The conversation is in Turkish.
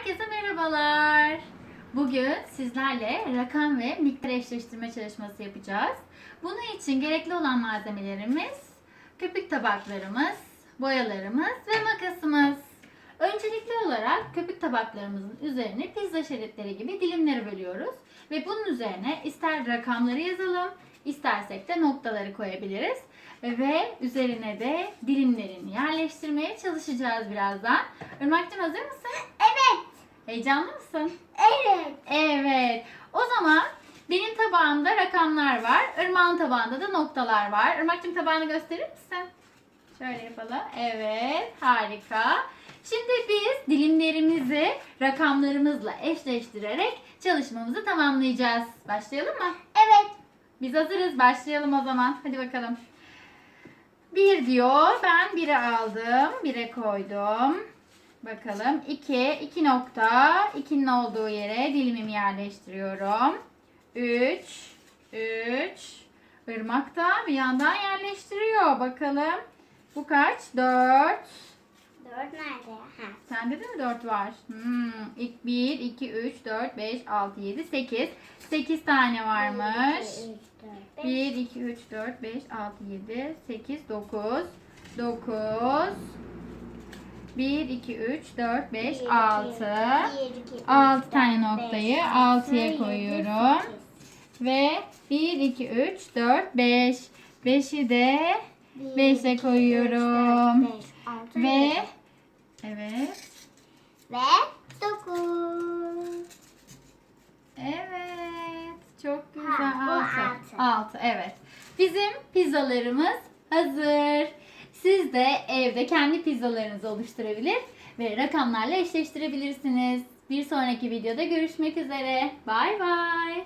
Herkese merhabalar. Bugün sizlerle rakam ve miktar eşleştirme çalışması yapacağız. Bunun için gerekli olan malzemelerimiz köpük tabaklarımız, boyalarımız ve makasımız. Öncelikli olarak köpük tabaklarımızın üzerine pizza şeritleri gibi dilimleri bölüyoruz. Ve bunun üzerine ister rakamları yazalım, istersek de noktaları koyabiliriz. Ve üzerine de dilimlerini yerleştirmeye çalışacağız birazdan. Irmak'cığım hazır mısın? Heyecanlı mısın? Evet. Evet. O zaman benim tabağımda rakamlar var. Irmak'ın tabağında da noktalar var. Irmak'cığım tabağını gösterir misin? Şöyle yapalım. Evet. Harika. Şimdi biz dilimlerimizi rakamlarımızla eşleştirerek çalışmamızı tamamlayacağız. Başlayalım mı? Evet. Biz hazırız. Başlayalım o zaman. Hadi bakalım. Bir diyor. Ben biri aldım. Bire koydum. Bakalım. 2. 2 nokta. 2'nin olduğu yere dilimimi yerleştiriyorum. 3. 3. Irmak da bir yandan yerleştiriyor. Bakalım. Bu kaç? 4. Dört nerede? Ha. Sende de mi 4 var? Hmm. İlk 1, 2, 3, 4, 5, 6, 7, 8. 8 tane varmış. 1, 2, 3, 4, 5, 6, 7, 8, 9. 9. 1, 2, 3, 4, 5, 6. 6 tane noktayı 6'ya koyuyorum. Ve 1, 2, 3, 4, 5. 5'i de beşe koyuyorum. Ve evet. ve dokuz. Evet. Çok güzel. Ha, bu 6. altı. 6 evet. Bizim pizzalarımız hazır. Siz de evde kendi pizzalarınızı oluşturabilir ve rakamlarla eşleştirebilirsiniz. Bir sonraki videoda görüşmek üzere. Bay bay.